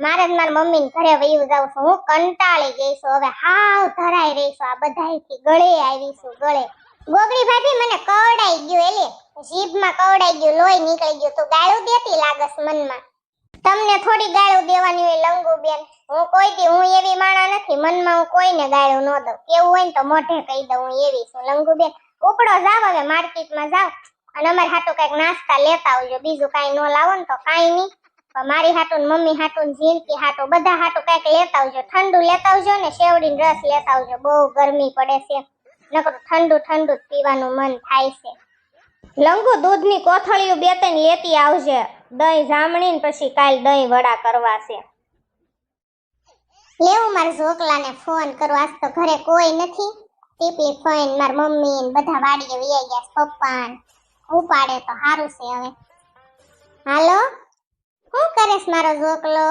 મારે જ મારા મમ્મી ઘરે વયું જાઉં છું. હું કંટાળી ગઈ છું. હવે હાવ ધરાઈ રહી છું. આ બધાયથી ગળે આવી છું, ગળે. ગોગડી ભાભી મને કવડાઈ ગયું એલી. જીભમાં કવડાઈ ગયું, લોહી નીકળી ગયું. તું ગાળું દેતી લાગસ મનમાં. તમને થોડી ગાળું દેવાની હોય લંગુ બેન. હું કોઈ દી, હું એવી માણા નથી. મનમાં હું કોઈને ગાળું ન દઉં. કેવું હોય ને તો મોઢે કહી દઉં હું એવી છું. લંગુ બેન, ઉપડો જાવ હવે, માર્કેટમાં જાવ. અને અમારે હાટું કંઈક નાસ્તા લેતા આવજો. બીજું કાંઈ ન લાવો ને તો કાંઈ નહીં. મારી હાટું મમ્મી હાટું જીનકી હાટું, બધા હાટું કંઈક લેતા આવજો. ઠંડુ લેતા આવજો ને શેવડીનો રસ લેતા આવજો. બહુ ગરમી પડે છે. નકર ઠંડુ ઠંડુ પીવાનું મન થાય છે. લંગુ દૂધની કોથળીઓ બે ત્રણ લેતી આવજે. દહીં જામણી ને પછી કાલ દહીં વડા કરવા છે. લેવું મારા ઝોકલાને ફોન કરો. આજ તો ઘરે કોઈ નથી. ટીપલી ફોન મારા મમ્મી ને બધા વાડીએ વ્યાઈ ગયા પપ્પા ઉપાડે તો સારું છે હવે. હાલો? मारो झोकलो